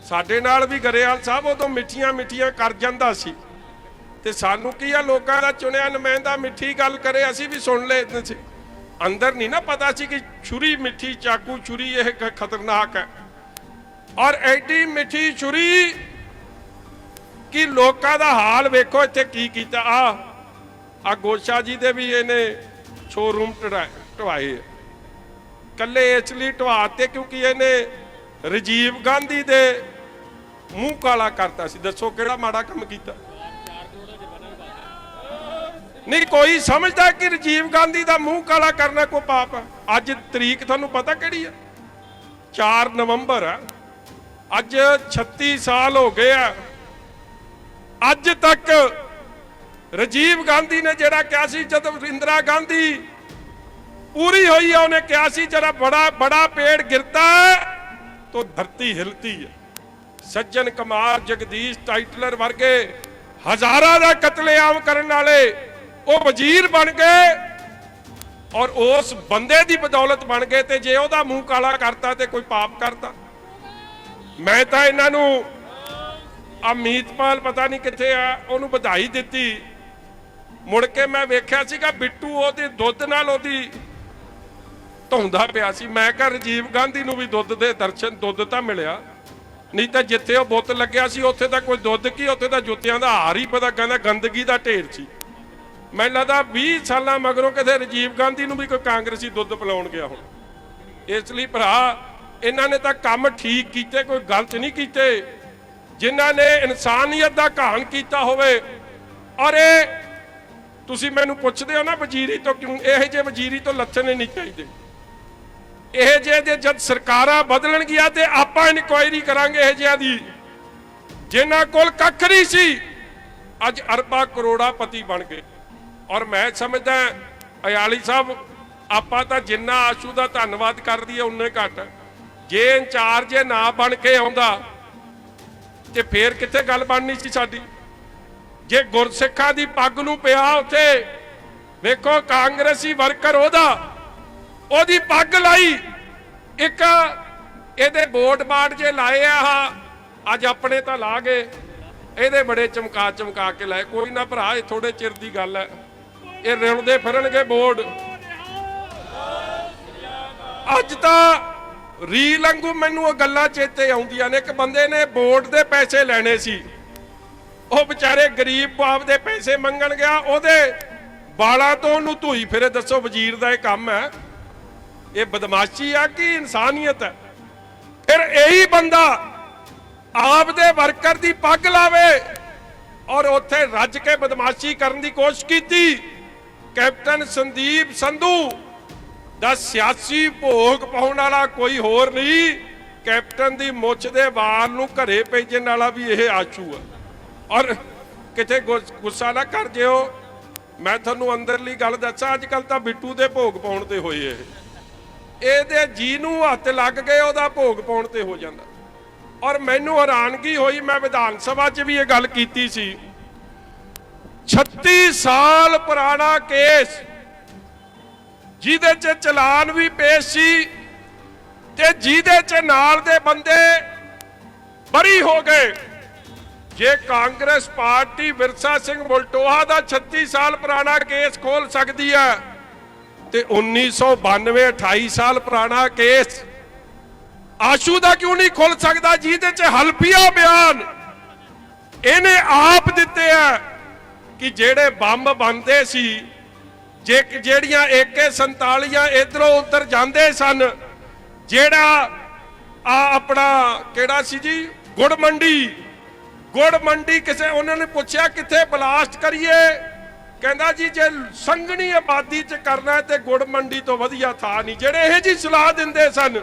ਸਾਡੇ ਨਾਲ ਵੀ ਗਰੇਵਾਲ ਸਾਹਿਬ ਉਦੋਂ ਮਿੱਠੀਆਂ ਮਿੱਠੀਆਂ ਕਰ ਜਾਂਦਾ ਸੀ। ਤੇ ਸਾਨੂੰ ਕੀ ਆ, ਲੋਕਾਂ ਦਾ ਚੁਣਿਆ ਨੁਮਾਇੰਦਾ ਮਿੱਠੀ ਗੱਲ ਕਰੇ, ਅਸੀਂ ਵੀ ਸੁਣ ਲਏ ਸੀ ਅੰਦਰ ਨਹੀਂ ਨਾ ਪਤਾ ਸੀ ਕਿ ਛੁਰੀ ਮਿੱਠੀ ਚਾਕੂ ਛੁਰੀ ਇਹ ਖਤਰਨਾਕ ਹੈ। ਔਰ ਐਡੀ ਮਿੱਠੀ ਛੁਰੀ ਕਿ ਲੋਕਾਂ ਦਾ ਹਾਲ ਵੇਖੋ ਇੱਥੇ ਕੀ ਕੀਤਾ। ਆ ਆ ਗੋਸ਼ਾ ਜੀ ਦੇ ਵੀ ਇਹਨੇ ਸ਼ੋਰੂਮ ਢਵਾਏ ਆ। ਕੱਲੇ ਇਸ ਲਈ ਢਵਾਤੇ ਕਿਉਂਕਿ ਇਹਨੇ ਰਾਜੀਵ ਗਾਂਧੀ ਦੇ ਮੂੰਹ ਕਾਲਾ ਕਰਤਾ ਸੀ। ਦੱਸੋ ਕਿਹੜਾ ਮਾੜਾ ਕੰਮ ਕੀਤਾ? ਨਹੀਂ, ਕੋਈ ਸਮਝਦਾ ਕਿ ਰਾਜੀਵ ਗਾਂਧੀ ਦਾ ਮੂੰਹ ਕਾਲਾ ਕਰਨਾ ਕੋਈ ਪਾਪ ਹੈ ਅੱਜ ਤਰੀਕ ਤੁਹਾਨੂੰ ਪਤਾ ਕਿਹੜੀ ਹੈ 4 ਨਵੰਬਰ ਹੈ ਅੱਜ 36 ਸਾਲ ਹੋ ਗਏ ਆ। ਅੱਜ ਤੱਕ ਰਾਜੀਵ ਗਾਂਧੀ ਨੇ ਜਿਹੜਾ ਕਿਹਾ ਸੀ, ਜਦੋਂ ਇੰਦਰਾ ਗਾਂਧੀ ਪੂਰੀ ਹੋਈ ਹੈ ਉਹਨੇ ਕਿਹਾ ਸੀ, ਜਰਾ ਬੜਾ ਬੜਾ ਪੇੜ ਗਿਰਤਾ ਹੈ, ਤਾਂ ਧਰਤੀ ਹਿਲਤੀ ਹੈ। ਸੱਜਣ ਕੁਮਾਰ ਜਗਦੀਸ਼ ਟਾਈਟਲਰ ਵਰਗੇ ਹਜ਼ਾਰਾਂ ਦਾ ਕਤਲੇਆਮ ਕਰਨ ਵਾਲੇ ਉਹ ਵਜ਼ੀਰ ਬਣ ਗਏ ਔਰ ਉਸ ਬੰਦੇ ਦੀ ਬਦੌਲਤ ਬਣ ਗਏ ਤੇ ਜੇ ਉਹਦਾ ਮੂੰਹ ਕਾਲਾ ਕਰਤਾ ਤੇ ਕੋਈ ਪਾਪ ਕਰਤਾ। ਮੈਂ ਤਾਂ ਇਹਨਾਂ ਨੂੰ ਅਮੀਤਪਾਲ ਪਤਾ ਨਹੀਂ ਕਿੱਥੇ ਆ, ਉਹਨੂੰ ਵਧਾਈ ਦਿੱਤੀ। ਮੁੜ ਕੇ ਮੈਂ ਵੇਖਿਆ ਸੀਗਾ ਬਿੱਟੂ ਉਹਦੇ ਦੁੱਧ ਨਾਲ ਉਹਦੀ ਧੌਂਦਾ ਪਿਆ ਸੀ। ਮੈਂ ਕਿਹਾ ਰਾਜੀਵ ਗਾਂਧੀ ਨੂੰ ਵੀ ਦੁੱਧ ਦੇ ਦਰਸ਼ਨ, ਦੁੱਧ ਤਾਂ ਮਿਲਿਆ। ਨਹੀਂ ਤਾਂ ਜਿੱਥੇ ਉਹ ਬੁੱਤ ਲੱਗਿਆ ਸੀ, ਉੱਥੇ ਤਾਂ ਕੋਈ ਦੁੱਧ ਕੀ, ਉੱਥੇ ਤਾਂ ਜੁੱਤਿਆਂ ਦਾ ਹਾਰ ਹੀ ਪਤਾ ਕਹਿੰਦਾ ਗੰਦਗੀ ਦਾ ਢੇਰ ਸੀ। ਮੈਨੂੰ ਲੱਗਦਾ 20 ਸਾਲਾਂ ਮਗਰੋਂ ਕਦੇ ਰਾਜੀਵ ਗਾਂਧੀ ਨੂੰ ਵੀ ਕੋਈ ਕਾਂਗਰਸੀ ਦੁੱਧ ਪਿਲਾਉਣ ਗਿਆ ਹੁਣ। ਇਸ ਲਈ ਭਰਾ, ਇਹਨਾਂ ਨੇ ਤਾਂ ਕੰਮ ਠੀਕ ਕੀਤੇ, ਕੋਈ ਗਲਤ ਨਹੀਂ ਕੀਤੇ। ਜਿਨ੍ਹਾਂ ਨੇ ਇਨਸਾਨੀਅਤ ਦਾ ਘਾਣ ਕੀਤਾ ਹੋਵੇ। ਔਰ ਇਹ ਤੁਸੀਂ ਮੈਨੂੰ ਪੁੱਛਦੇ ਹੋ ਨਾ ਵਜ਼ੀਰੀ ਤੋਂ ਕਿਉਂ, ਇਹੋ ਜਿਹੇ ਵਜ਼ੀਰੀ ਤੋਂ ਲੱਥਣੇ ਨਹੀਂ ਚਾਹੀਦੇ। ਇਹ ਜੇ ਜੇ ਜਦ ਸਰਕਾਰਾਂ ਬਦਲਣਗੀਆਂ ਤੇ ਆਪਾਂ ਇਨਕੁਆਇਰੀ ਕਰਾਂਗੇ ਇਹ ਜਿਹਾਂ ਦੀ। ਜਿਨ੍ਹਾਂ ਕੋਲ ਕੱਖ ਨਹੀਂ ਸੀ, ਅੱਜ ਅਰਬਾਂ ਕਰੋੜਾਂ ਪਤੀ ਬਣ ਗਏ। ਔਰ ਮੈਂ ਸਮਝਦਾ ਅਯਾਲੀ ਸਾਹਿਬ, ਆਪਾਂ ਤਾਂ ਜਿੰਨਾ ਆਸ਼ੂ ਦਾ ਧੰਨਵਾਦ ਕਰਦੀ ਹੈ ਉਨੇ ਘੱਟ। ਜੇ ਇੰਚਾਰਜ ਨਾ ਬਣ ਕੇ ਆਉਂਦਾ, ਤੇ ਫੇਰ ਕਿੱਥੇ ਗੱਲ ਬਣਨੀ ਸੀ ਸਾਡੀ? ਜੇ ਗੁਰਸਿੱਖਾਂ ਦੀ ਪੱਗ ਨੂੰ ਪਿਆ ਉੱਥੇ, ਵੇਖੋ ਕਾਂਗਰਸੀ ਵਰਕਰ ਉਹਦਾ। ਉਹਦੀ ਪੱਗ ਲਾਈ। ਇੱਕ ਇਹਦੇ ਵੋਟ ਬਾਟ ਜੇ ਲਾਏ ਆ ਅੱਜ ਆਪਣੇ ਤਾਂ ਲਾ ਗਏ। ਇਹਦੇ ਬੜੇ ਚਮਕਾ ਚਮਕਾ ਕੇ ਲਾਏ। ਕੋਈ ਨਾ ਭਰਾ, ਇਹ ਥੋੜੇ ਚਿਰ ਦੀ ਗੱਲ ਹੈ। ਇਹ ਰਿਣਦੇ ਫਿਰਨਗੇ ਬੋਰਡ। ਅੱਜ ਤਾਂ ਰੀਲ ਵਾਂਗੂ ਮੈਨੂੰ ਉਹ ਗੱਲਾਂ ਚੇਤੇ ਆਉਂਦੀਆਂ ਨੇ। ਇੱਕ ਬੰਦੇ ਨੇ ਬੋਰਡ ਦੇ ਪੈਸੇ ਲੈਣੇ ਸੀ। ਉਹ ਵਿਚਾਰੇ ਗਰੀਬ ਬਾਪ ਦੇ ਪੈਸੇ ਮੰਗਣ ਗਿਆ। ਉਹਦੇ ਵਾਲਾਂ ਤੋਂ ਉਹਨੂੰ ਧੂਈ ਫਿਰੇ। ਦੱਸੋ ਵਜ਼ੀਰ ਦਾ ਇਹ ਕੰਮ ਹੈ। ਇਹ ਬਦਮਾਸ਼ੀ ਆ ਕਿ ਇਨਸਾਨੀਅਤ ਹੈ? ਫਿਰ ਇਹੀ ਬੰਦਾ ਆਪ ਦੇ ਵਰਕਰ ਦੀ ਪੱਗ ਲਾਵੇ ਔਰ ਉੱਥੇ ਰੱਜ ਕੇ ਬਦਮਾਸ਼ੀ ਕਰਨ ਦੀ ਕੋਸ਼ਿਸ਼ ਕੀਤੀ। ਕੈਪਟਨ ਸੰਦੀਪ ਸੰਧੂ ਦਾ ਸਿਆਸੀ ਭੋਗ ਪਾਉਣ ਵਾਲਾ ਕੋਈ ਹੋਰ ਨਹੀਂ, ਕੈਪਟਨ ਦੀ ਮੁੱਛ ਦੇ ਵਾਲ ਨੂੰ ਘਰੇ ਭੇਜਣ ਵਾਲਾ ਵੀ ਇਹ ਆਸੂ ਆ। ਔਰ ਕਿਤੇ ਗੁ- ਗੁੱਸਾ ਨਾ ਕਰ ਜਿਓ। ਮੈਂ ਤੁਹਾਨੂੰ ਅੰਦਰਲੀ ਗੱਲ ਦੱਸਾਂ ਅੱਜ ਕੱਲ ਤਾਂ ਬਿੱਟੂ ਦੇ ਭੋਗ ਪਾਉਣ ਤੇ ਹੋਏ ਇਹ। ਇਹਦੇ ਜੀ ਨੂੰ ਹੱਥ ਲੱਗ ਗਏ, ਉਹਦਾ ਭੋਗ ਪਾਉਣ ਤੇ ਹੋ ਜਾਂਦਾ। ਔਰ ਮੈਨੂੰ ਹੈਰਾਨਗੀ ਹੋਈ, ਮੈਂ ਵਿਧਾਨ ਸਭਾ 'ਚ ਵੀ ਇਹ ਗੱਲ ਕੀਤੀ ਸੀ। 36 ਸਾਲ ਪੁਰਾਣਾ ਕੇਸ, ਜਿਹਦੇ 'ਚ ਚਲਾਨ ਵੀ ਪੇਸ਼ ਸੀ ਤੇ ਜਿਹਦੇ 'ਚ ਨਾਲ ਦੇ ਬੰਦੇ ਬਰੀ ਹੋ ਗਏ। ਜੇ ਕਾਂਗਰਸ ਪਾਰਟੀ ਵਿਰਸਾ ਸਿੰਘ ਬਲਟੋਹਾ ਦਾ 36 ਸਾਲ ਪੁਰਾਣਾ ਕੇਸ ਖੋਲ ਸਕਦੀ ਹੈ ਤੇ 1992 28 ਸਾਲ ਪੁਰਾਣਾ ਕੇਸ। ਆਸ਼ੂ ਦਾ ਕਿਉਂ ਨਹੀਂ ਖੁੱਲ ਸਕਦਾ? ਜਿਹਦੇ 'ਚ ਹਲਫੀਆ ਬਿਆਨ। ਇਹਨੇ ਆਪ ਦਿੱਤੇ ਆ ਕਿ ਜਿਹੜੇ ਬੰਬ ਬੰਦੇ ਸੀ, ਜੇ ਜਿਹੜੀਆਂ AK47 ਇਧਰੋਂ ਉਧਰ ਜਾਂਦੇ ਸਨ, ਜਿਹੜਾ ਆ ਆਪਣਾ ਕਿਹੜਾ ਸੀ ਜੀ? ਗੁੜ ਮੰਡੀ ਗੁੜ ਮੰਡੀ ਕਿਸੇ, ਉਹਨਾਂ ਨੇ ਪੁੱਛਿਆ ਕਿੱਥੇ ਬਲਾਸਟ ਕਰੀਏ? ਕਹਿੰਦਾ ਜੀ, ਜੇ ਸੰਘਣੀ ਆਬਾਦੀ 'ਚ ਕਰਨਾ ਹੈ ਤੇ ਗੁੜ ਮੰਡੀ ਤੋਂ ਵਧੀਆ ਥਾਂ ਨਹੀਂ। ਜਿਹੜੇ ਇਹ ਜੀ ਸਲਾਹ ਦਿੰਦੇ ਸਨ,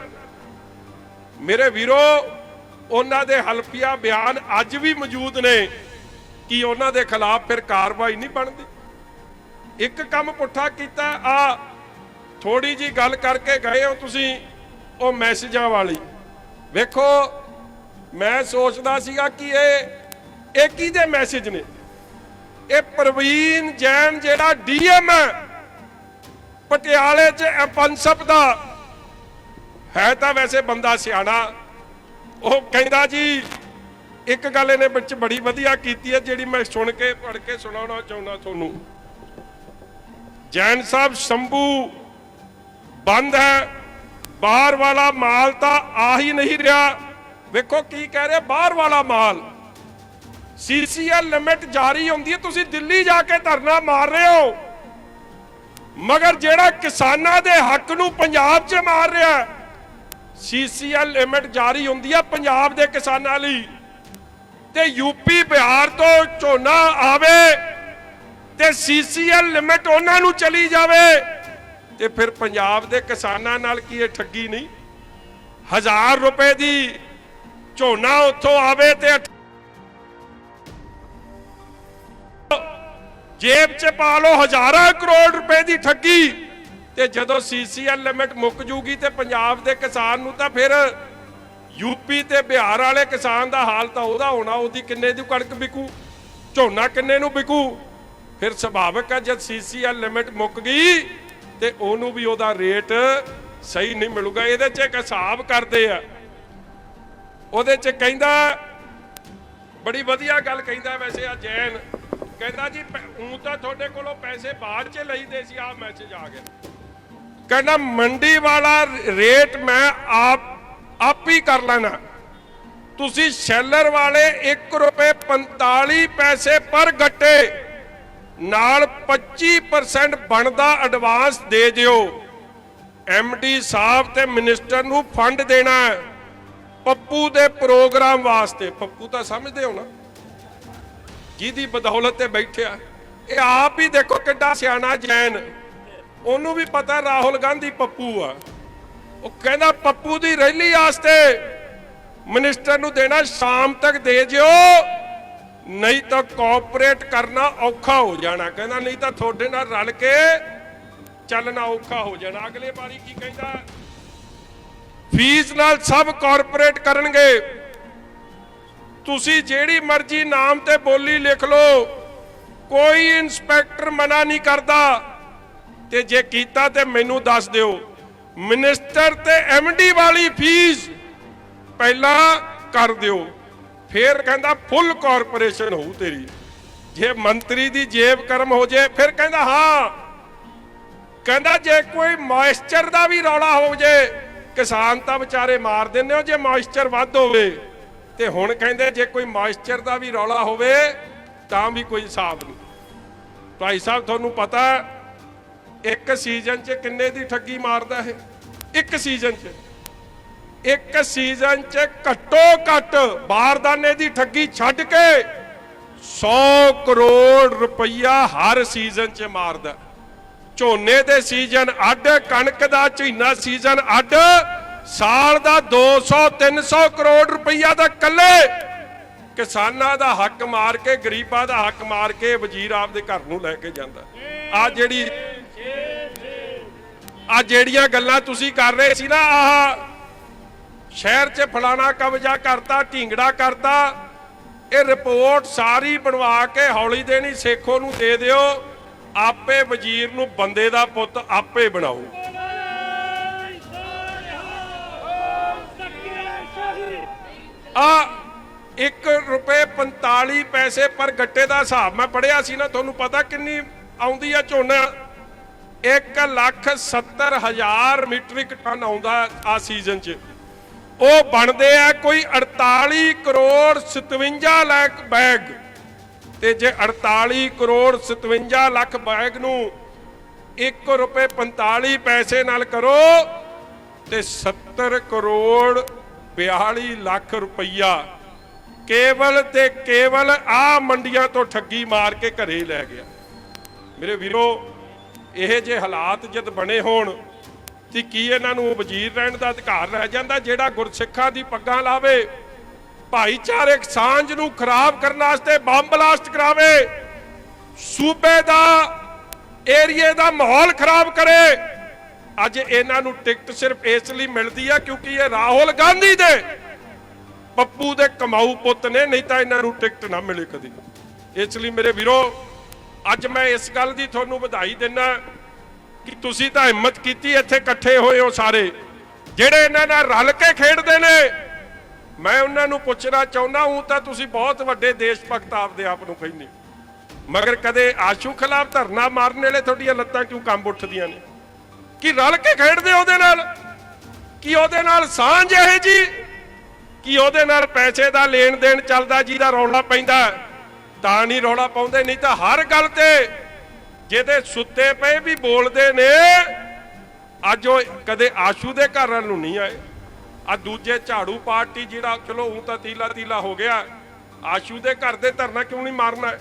ਮੇਰੇ ਵੀਰੋ, ਉਹਨਾਂ ਦੇ ਹਲਫੀਆ ਬਿਆਨ ਅੱਜ ਵੀ ਮੌਜੂਦ ਨੇ ਕਿ ਉਹਨਾਂ ਦੇ ਖਿਲਾਫ ਫਿਰ ਕਾਰਵਾਈ ਨਹੀਂ ਬਣਦੀ। ਇੱਕ ਕੰਮ ਪੁੱਠਾ ਕੀਤਾ, ਆ ਥੋੜੀ ਜੀ ਗੱਲ ਕਰਕੇ ਗਏ ਹੋ ਤੁਸੀਂ, ਉਹ ਮੈਸੇਜਾਂ ਵਾਲੀ। ਵੇਖੋ, ਮੈਂ ਸੋਚਦਾ ਸੀਗਾ ਕਿ ਇਹ ਇਹ ਕਿਹਦੇ ਮੈਸੇਜ ਨੇ? ਇਹ ਪ੍ਰਵੀਨ ਜੈਨ ਜਿਹੜਾ ਡੀਐਮ ਹੈ, ਪਟਿਆਲੇ 'ਚ ਇਹ ਪੰਸਪ ਦਾ। ਹੈ ਤਾਂ ਵੈਸੇ ਬੰਦਾ ਸਿਆਣਾ। ਉਹ ਕਹਿੰਦਾ ਜੀ, ਇੱਕ ਗੱਲ ਇਹਨੇ ਵਿੱਚ ਬੜੀ ਵਧੀਆ ਕੀਤੀ ਹੈ, ਜਿਹੜੀ ਮੈਂ ਸੁਣ ਕੇ ਪੜ ਕੇ ਸੁਣਾਉਣਾ ਚਾਹੁੰਦਾ ਤੁਹਾਨੂੰ। ਜੈਨ ਸਾਹਿਬ, ਸ਼ੰਭੂ ਬੰਦ ਹੈ। ਬਾਹਰ ਵਾਲਾ ਮਾਲ ਤਾਂ ਆ ਹੀ ਨਹੀਂ ਰਿਹਾ। ਵੇਖੋ ਕੀ ਕਹਿ ਰਿਹਾ, ਬਾਹਰ ਵਾਲਾ ਮਾਲ। ਸੀਸੀਐਲ ਲਿਮਿਟ ਜਾਰੀ ਹੁੰਦੀ ਹੈ, ਤੁਸੀਂ ਦਿੱਲੀ ਜਾ ਕੇ ਧਰਨਾ ਮਾਰ ਰਹੇ ਹੋ। ਮਗਰ ਜਿਹੜਾ ਕਿਸਾਨਾਂ ਦੇ ਹੱਕ ਨੂੰ ਪੰਜਾਬ 'ਚ ਮਾਰ ਰਿਹਾ ਸੀਸੀਐਲ ਲਿਮਿਟ ਜਾਰੀ ਹੁੰਦੀ ਹੈ ਪੰਜਾਬ ਦੇ ਕਿਸਾਨਾਂ ਲਈ। ਤੇ ਯੂਪੀ ਬਿਹਾਰ ਤੋਂ ਝੋਨਾ ਆਵੇ ਤੇ ਸੀਸੀਐਲ ਲਿਮਿਟ ਉਹਨਾਂ ਨੂੰ ਚਲੀ ਜਾਵੇ, ਤੇ ਫਿਰ ਪੰਜਾਬ ਦੇ ਕਿਸਾਨਾਂ ਨਾਲ ਕੀ ਇਹ ਠੱਗੀ ਨਹੀਂ? ਹਜ਼ਾਰ ਰੁਪਏ ਦੀ ਝੋਨਾ ਉੱਥੋਂ ਆਵੇ ਤੇ ਜੇਬ 'ਚ ਪਾ ਲਓ ਹਜ਼ਾਰਾਂ ਕਰੋੜ ਰੁਪਏ ਦੀ ਠੱਗੀ ਤੇ ਜਦੋਂ ਸੀਸੀਐਲ ਲਿਮਿਟ ਮੁੱਕ ਜੂਗੀ ਤੇ ਪੰਜਾਬ ਦੇ ਕਿਸਾਨ ਨੂੰ ਤਾਂ ਫਿਰ ਯੂਪੀ ਤੇ ਬਿਹਾਰ ਵਾਲੇ ਕਿਸਾਨ ਦਾ ਹਾਲ ਤਾਂ ਉਹਦਾ ਹੋਣਾ, ਉਹਦੀ ਕਿੰਨੇ ਦੀ ਕਣਕ ਵਿਕੂ, ਝੋਨਾ ਕਿੰਨੇ ਨੂੰ ਵਿਕੂ? ਫਿਰ ਸੁਭਾਵਿਕ ਹੈ ਜਦ ਸੀਸੀਐਲ ਲਿਮਿਟ ਮੁੱਕ ਗਈ ਤੇ ਉਹਨੂੰ ਵੀ ਉਹਦਾ ਰੇਟ ਸਹੀ ਨਹੀਂ ਮਿਲੂਗਾ। ਇਹਦੇ 'ਚ ਇੱਕ ਹਿਸਾਬ ਕਰਦੇ ਆ। ਉਹਦੇ 'ਚ ਕਹਿੰਦਾ, ਬੜੀ ਵਧੀਆ ਗੱਲ ਕਹਿੰਦਾ ਵੈਸੇ ਆ ਜੈਨ। ਕਹਿੰਦਾ ਜੀ ਉਹ ਤਾਂ ਤੁਹਾਡੇ ਕੋਲੋਂ ਪੈਸੇ ਬਾਅਦ 'ਚ ਲਈਦੇ ਸੀ ਆ ਮੈਸੇਜ ਆ ਗਿਆ। ਕਹਿੰਦਾ, ਮੰਡੀ ਵਾਲਾ ਰੇਟ ਮੈਂ ਆਪ ਆਪ ਹੀ ਕਰ ਲੈਣਾ। ਤੁਸੀਂ ਸ਼ੈਲਰ ਵਾਲੇ 1 ਰੁਪਏ 45 ਪੈਸੇ ਪਰ ਗੱਟੇ, ਨਾਲ 25% ਬਣਦਾ ਐਡਵਾਂਸ ਦੇ ਦਿਓ। ਐਮਡੀ ਸਾਹਿਬ ਤੇ ਮਿਨਿਸਟਰ ਨੂੰ ਫੰਡ ਦੇਣਾ ਪੱਪੂ ਦੇ ਪ੍ਰੋਗਰਾਮ ਵਾਸਤੇ। ਪੱਪੂ ਤਾਂ ਸਮਝਦੇ ਹੋ ਨਾ? ਜਿਹਦੀ ਬਦੌਲਤ ਤੇ ਬੈਠਿਆ ਇਹ ਆਪ ਹੀ ਦੇਖੋ ਕਿੱਡਾ ਸਿਆਣਾ ਜੈਨ। ਉਹਨੂੰ ਵੀ ਪਤਾ ਰਾਹੁਲ ਗਾਂਧੀ ਪੱਪੂ ਆ। ਉਹ ਕਹਿੰਦਾ, ਪੱਪੂ ਦੀ ਰੈਲੀ ਵਾਸਤੇ ਮਿਨਿਸਟਰ ਨੂੰ ਦੇਣਾ ਸ਼ਾਮ ਤੱਕ ਦੇ ਜਿਓ। ਨਹੀਂ ਤਾਂ ਕੋਆਪਰੇਟ ਕਰਨਾ ਔਖਾ ਹੋ ਜਾਣਾ। ਕਹਿੰਦਾ, ਨਹੀਂ ਤਾਂ ਤੁਹਾਡੇ ਨਾਲ ਰਲ ਕੇ ਚੱਲਣਾ ਔਖਾ ਹੋ ਜਾਣਾ। ਅਗਲੇ ਵਾਰੀ ਕੀ ਕਹਿੰਦਾ, ਫੀਸ ਨਾਲ ਸਭ ਕਾਰਪੋਰੇਟ ਕਰਨਗੇ। ਤੁਸੀਂ ਜਿਹੜੀ ਮਰਜ਼ੀ ਨਾਮ ਤੇ ਬੋਲੀ ਲਿਖ ਲਓ। ਕੋਈ ਇਨਸਪੈਕਟਰ ਮਨਾ ਨਹੀਂ ਕਰਦਾ। ਤੇ ਜੇ ਕੀਤਾ ਤੇ ਮੈਨੂੰ ਦੱਸ ਦਿਓ। ਮਿਨਿਸਟਰ ਤੇ ਐਮਡੀ ਵਾਲੀ ਫੀਸ ਪਹਿਲਾਂ ਕਰ ਦਿਓ। ਫਿਰ ਕਹਿੰਦਾ ਫੁੱਲ ਕਾਰਪੋਰੇਸ਼ਨ ਹੋਊ ਤੇਰੀ। ਜੇ ਮੰਤਰੀ ਦੀ ਜੇਬ ਕਰਮ ਹੋ ਜੇ, ਫਿਰ ਕਹਿੰਦਾ ਹਾਂ। ਕਹਿੰਦਾ ਜੇ ਕੋਈ ਮੋਇਸਚਰ ਦਾ ਵੀ ਰੌਲਾ ਹੋ ਜੇ ਕਿਸਾਨ ਤਾਂ ਵਿਚਾਰੇ ਮਾਰ ਦਿੰਦੇ ਹੋ, ਜੇ ਮੋਇਸਚਰ ਵੱਧ ਹੋਵੇ। ਤੇ ਹੁਣ ਕਹਿੰਦੇ ਜੇ ਕੋਈ ਮੋਇਸਚਰ ਦਾ ਵੀ ਰੌਲਾ ਹੋਵੇ, ਤਾਂ ਵੀ ਕੋਈ ਹਿਸਾਬ ਨਹੀਂ। ਭਾਈ ਸਾਹਿਬ, ਤੁਹਾਨੂੰ ਪਤਾ ਇੱਕ ਸੀਜ਼ਨ 'ਚ ਕਿੰਨੇ ਦੀ ਠੱਗੀ ਮਾਰਦਾ ਹੈ ਇੱਕ ਸੀਜ਼ਨ 'ਚ। ਇੱਕ ਸੀਜ਼ਨ 'ਚ ਘੱਟੋ ਘੱਟ ਬਾਰਦਾਨੇ ਦੀ ਠੱਗੀ ਛੱਡ ਕੇ 100 ਕਰੋੜ ਰੁਪਈਆ ਹਰ ਸੀਜ਼ਨ 'ਚ ਮਾਰਦਾ। ਝੋਨੇ ਦੇ ਸੀਜ਼ਨ ਅੱਡ, ਕਣਕ ਦਾ ਝੀਨਾ ਸੀਜ਼ਨ ਅੱਡ ਸਾਲ ਦਾ 200 300 ਕਰੋੜ ਰੁਪਈਆ ਦਾ ਕੱਲੇ ਕਿਸਾਨਾਂ ਦਾ ਹੱਕ ਮਾਰ ਕੇ, ਗਰੀਬਾਂ ਦਾ ਹੱਕ ਮਾਰ ਕੇ ਵਜ਼ੀਰ ਆਪ ਦੇ ਘਰ ਨੂੰ ਲੈ ਕੇ ਜਾਂਦਾ। ਆ ਜਿਹੜੀ ਆ ਜਿਹੜੀਆਂ ਗੱਲਾਂ ਤੁਸੀਂ ਕਰ ਰਹੇ ਸੀ ਨਾ, ਆਹ ਸ਼ਹਿਰ 'ਚ ਫਲਾਣਾ ਕਬਜ਼ਾ ਕਰਤਾ, ਢਿੰਗੜਾ ਕਰਤਾ, ਇਹ ਰਿਪੋਰਟ ਸਾਰੀ ਬਣਵਾ ਕੇ ਹੌਲੀ ਦੇਣੀ ਸੇਖੋ ਨੂੰ ਦੇ ਦਿਓ, ਆਪੇ ਵਜ਼ੀਰ ਨੂੰ ਬੰਦੇ ਦਾ ਪੁੱਤ ਆਪੇ ਬਣਾਓ ਆ 1 ਰੁਪਏ 45 ਪੈਸੇ ਪਰ ਗੱਟੇ ਦਾ ਹਿਸਾਬ ਮੈਂ ਪੜਿਆ ਸੀ ਨਾ, ਤੁਹਾਨੂੰ ਪਤਾ ਕਿੰਨੀ ਆਉਂਦੀ ਆ ਝੋਨਾ? 1 ਲੱਖ 70 ਹਜ਼ਾਰ ਮੀਟ੍ਰਿਕ ਟਨ ਆਉਂਦਾ ਆ ਸੀਜ਼ਨ 'ਚ। ਉਹ ਬਣਦੇ ਆ ਕੋਈ 48 ਕਰੋੜ 57 ਲੱਖ ਬੈਗ। ਤੇ ਜੇ 48 ਕਰੋੜ 57 ਲੱਖ ਬੈਗ ਨੂੰ 1 ਰੁਪਏ 45 ਪੈਸੇ ਨਾਲ ਕਰੋ, ਤੇ 70 ਕਰੋੜ 42 ਲੱਖ ਰੁਪਈਆ। ਕੇਵਲ ਤੇ ਕੇਵਲ ਆ ਮੰਡੀਆਂ ਤੋਂ ਠੱਗੀ ਮਾਰ ਕੇ ਘਰੇ ਲੈ ਗਿਆ। ਮੇਰੇ ਵੀਰੋ, ਇਹ ਜੇ ਹਾਲਾਤ ਜਦ ਬਣੇ ਹੋਣ, ਤੇ ਕੀ ਇਹਨਾਂ ਨੂੰ ਵਜ਼ੀਰ ਰਹਿਣ ਦਾ ਅਧਿਕਾਰ ਰਹਿ ਜਾਂਦਾ ਜਿਹੜਾ ਗੁਰਸਿੱਖਾਂ ਦੀ ਪੱਗਾਂ ਲਾਵੇ? ਭਾਈਚਾਰਕ ਸਾਂਝ ਨੂੰ ਖਰਾਬ ਕਰਨ ਵਾਸਤੇ ਬੰਬ ਬਲਾਸਟ ਕਰਾਵੇ? ਸੂਬੇ ਦਾ, ਏਰੀਏ ਦਾ ਮਾਹੌਲ ਖਰਾਬ ਕਰੇ? ਅੱਜ ਇਹਨਾਂ ਨੂੰ ਟਿਕਟ ਸਿਰਫ ਇਸ ਲਈ ਮਿਲਦੀ ਆ ਕਿਉਂਕਿ ਇਹ ਰਾਹੁਲ ਗਾਂਧੀ ਦੇ ਪੱਪੂ ਦੇ ਕਮਾਊ ਪੁੱਤ ਨੇ, ਨਹੀਂ ਤਾਂ ਇਹਨਾਂ ਨੂੰ ਟਿਕਟ ਨਾ ਮਿਲੇ ਕਦੀ। ਇਸ ਲਈ ਮੇਰੇ ਵੀਰੋ, ਅੱਜ ਮੈਂ ਇਸ ਗੱਲ ਦੀ ਤੁਹਾਨੂੰ ਵਧਾਈ ਦਿੰਦਾ ਕਿ ਤੁਸੀਂ ਤਾਂ ਹਿੰਮਤ ਕੀਤੀ, ਇੱਥੇ ਇਕੱਠੇ ਹੋਏ ਹੋ ਸਾਰੇ। ਜਿਹੜੇ ਇਹਨਾਂ ਨਾਲ ਰਲ ਕੇ ਖੇਡਦੇ ਨੇ, ਮੈਂ ਉਹਨਾਂ ਨੂੰ ਪੁੱਛਣਾ ਚਾਹੁੰਦਾ ਹੂੰ, ਤਾਂ ਤੁਸੀਂ ਬਹੁਤ ਵੱਡੇ ਦੇਸ਼ ਭਗਤ ਆਪਦੇ ਆਪ ਨੂੰ ਕਹਿੰਦੇ ਮਗਰ ਕਦੇ ਆਸ਼ੂ ਖਿਲਾਫ ਧਰਨਾ ਮਾਰਨ ਵਾਲੇ ਤੁਹਾਡੀਆਂ ਲੱਤਾਂ ਕਿਉਂ ਕੰਬ ਉੱਠਦੀਆਂ ਨੇ? ਕਿ ਰਲ ਕੇ ਖੇਡਦੇ ਉਹਦੇ ਨਾਲ? ਕਿ ਉਹਦੇ ਨਾਲ ਸਾਂਝ ਇਹ ਜੀ ਕਿ ਉਹਦੇ ਨਾਲ ਪੈਸੇ ਦਾ ਲੈਣ ਦੇਣ ਚੱਲਦਾ, ਜਿਹਦਾ ਰੌਲਾ ਪੈਂਦਾ ਤਾਂ ਨਹੀਂ ਰੌਲਾ ਪਾਉਂਦੇ, ਨਹੀਂ ਤਾਂ ਹਰ ਗੱਲ ਤੇ ਜਿਹਦੇ ਸੁੱਤੇ ਪਏ ਵੀ ਬੋਲਦੇ ਨੇ, ਅੱਜ ਉਹ ਕਦੇ ਆਸ਼ੂ ਦੇ ਘਰ ਨੂੰ ਨਹੀਂ ਆਏ। ਆ ਦੂਜੇ ਝਾੜੂ ਪਾਰਟੀ ਜਿਹੜਾ, ਚਲੋ ਉਹ ਤਾਂ ਤੀਲਾ ਤੀਲਾ ਹੋ ਗਿਆ। ਆਸ਼ੂ ਦੇ ਘਰ ਦੇ ਧਰਨਾ ਕਿਉਂ ਨਹੀਂ ਮਾਰਨਾ?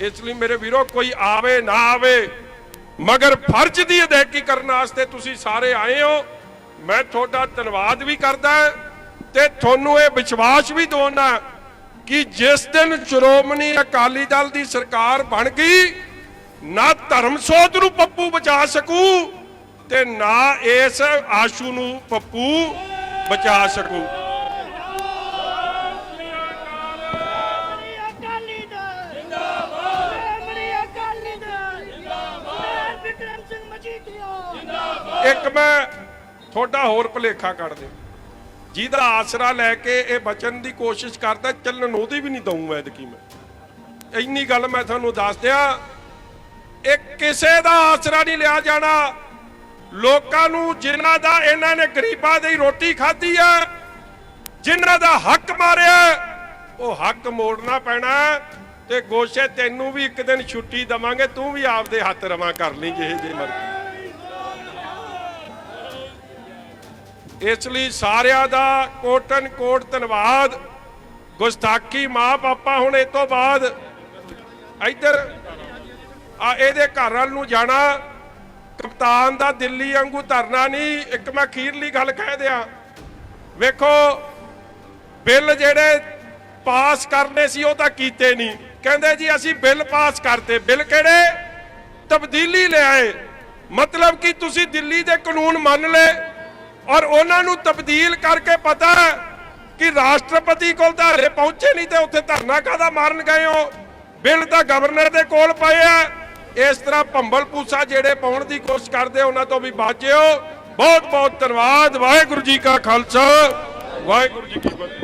ਇਸ ਲਈ ਮੇਰੇ ਵੀਰੋ, ਕੋਈ ਆਵੇ, ਨਾ ਆਵੇ ਮਗਰ ਫਰਜ਼ ਦੀ ਅਦਾਇਗੀ ਕਰਨ ਵਾਸਤੇ ਤੁਸੀਂ ਸਾਰੇ ਆਏ ਹੋ। ਮੈਂ ਤੁਹਾਡਾ ਧੰਨਵਾਦ ਵੀ ਕਰਦਾ ਤੇ ਤੁਹਾਨੂੰ ਇਹ ਵਿਸ਼ਵਾਸ ਵੀ ਦਿਵਾਉਣਾ ਕਿ ਜਿਸ ਦਿਨ ਸ਼੍ਰੋਮਣੀ ਅਕਾਲੀ ਦਲ ਦੀ ਸਰਕਾਰ ਬਣ ਗਈ, ਨਾ ਧਰਮ ਸੋਧ ਨੂੰ ਪੱਪੂ ਬਚਾ ਸਕੂ ਤੇ ਨਾ ਇਸ ਆਸ਼ੂ ਨੂੰ ਪੱਪੂ ਬਚਾ ਸਕੂ। ਇੱਕ ਮੈਂ ਤੁਹਾਡਾ ਹੋਰ ਭਲੇਖਾ ਕੱਢ ਦੇ ਜਿਹਦਾ ਆਸਰਾ ਲੈ ਕੇ ਇਹ ਬਚਨ ਦੀ ਕੋਸ਼ਿਸ਼ ਕਰਦਾ, ਚੱਲਣ ਉਹਦੀ ਵੀ ਨਹੀਂ ਦਊਂ ਐਤਕੀ ਮੈਂ। ਇੰਨੀ ਗੱਲ ਮੈਂ ਤੁਹਾਨੂੰ ਦੱਸ ਦਿਆਂ, ਇਹ ਕਿਸੇ ਦਾ ਆਸਰਾ ਨਹੀਂ ਲਿਆ ਜਾਣਾ। ਲੋਕਾਂ ਨੂੰ ਜਿਨ੍ਹਾਂ ਦਾ ਇਹਨਾਂ ਨੇ ਗਰੀਬਾਂ ਦੀ ਰੋਟੀ ਖਾਧੀ ਹੈ ਜਿਨ੍ਹਾਂ ਦਾ ਹੱਕ ਮਾਰਿਆ, ਉਹ ਹੱਕ ਮੋੜਨਾ ਪੈਣਾ ਤੇ ਗੋਸ਼ੇ ਤੈਨੂੰ ਵੀ ਇੱਕ ਦਿਨ ਛੁੱਟੀ ਦਵਾਂਗੇ, ਤੂੰ ਵੀ ਆਪਦੇ ਹੱਥ ਰਵਾਂ ਕਰ ਲਈ ਜਿਹੇ ਜੇ ਮਰਜ਼ੀ। ਇਸ ਲਈ ਸਾਰਿਆਂ ਦਾ ਕੋਟਨ ਕੋਟ ਧੰਨਵਾਦ। ਗੁਸਤਾਖੀ ਮਾਂ ਪਾਪਾ ਹੁਣ ਇਹ ਤੋਂ ਬਾਅਦ ਇੱਧਰ ਆ ਇਹਦੇ ਘਰ ਵੱਲ ਨੂੰ ਜਾਣਾ। ਕਪਤਾਨ ਦਾ ਦਿੱਲੀ ਵਾਂਗੂ ਧਰਨਾ ਨਹੀਂ, ਇੱਕ ਮੈਂ ਅਖੀਰਲੀ ਗੱਲ ਕਹਿ ਦਿਆਂ। ਵੇਖੋ, ਬਿੱਲ ਜਿਹੜੇ ਪਾਸ ਕਰਨੇ ਸੀ ਉਹ ਤਾਂ ਕੀਤੇ ਨਹੀਂ। ਕਹਿੰਦੇ ਜੀ ਅਸੀਂ ਬਿੱਲ ਪਾਸ ਕਰਤੇ। ਬਿੱਲ ਕਿਹੜੇ? ਤਬਦੀਲੀ ਲਿਆਏ ਮਤਲਬ ਕਿ ਤੁਸੀਂ ਦਿੱਲੀ ਦੇ ਕਾਨੂੰਨ ਮੰਨ ਲਏ। ਔਰ ਉਹਨਾਂ ਨੂੰ ਤਬਦੀਲ ਕਰਕੇ ਪਤਾ ਹੈ ਕਿ ਰਾਸ਼ਟਰਪਤੀ ਕੋਲ ਤਾਂ ਪਹੁੰਚੇ ਨਹੀਂ ਤੇ ਉੱਥੇ ਧਰਨਾ ਕਾਦਾ ਮਾਰਨ ਗਏ ਹੋ? ਬਿੱਲ ਤਾਂ ਗਵਰਨਰ ਦੇ ਕੋਲ ਪਏ ਆ। ਇਸ ਤਰ੍ਹਾਂ ਭੰਬਲ ਪੂਸਾ ਜਿਹੜੇ ਪਾਉਣ ਦੀ ਕੋਸ਼ਿਸ਼ ਕਰਦੇ ਉਹਨਾਂ ਤੋਂ ਵੀ ਬਾਜਿਓ ਬਹੁਤ ਬਹੁਤ ਧੰਨਵਾਦ। ਵਾਹਿਗੁਰੂ ਜੀ ਕਾ ਖਾਲਸਾ। ਵਾਹਿਗੁਰੂ ਜੀ ਕੀ ਫਤਿਹ।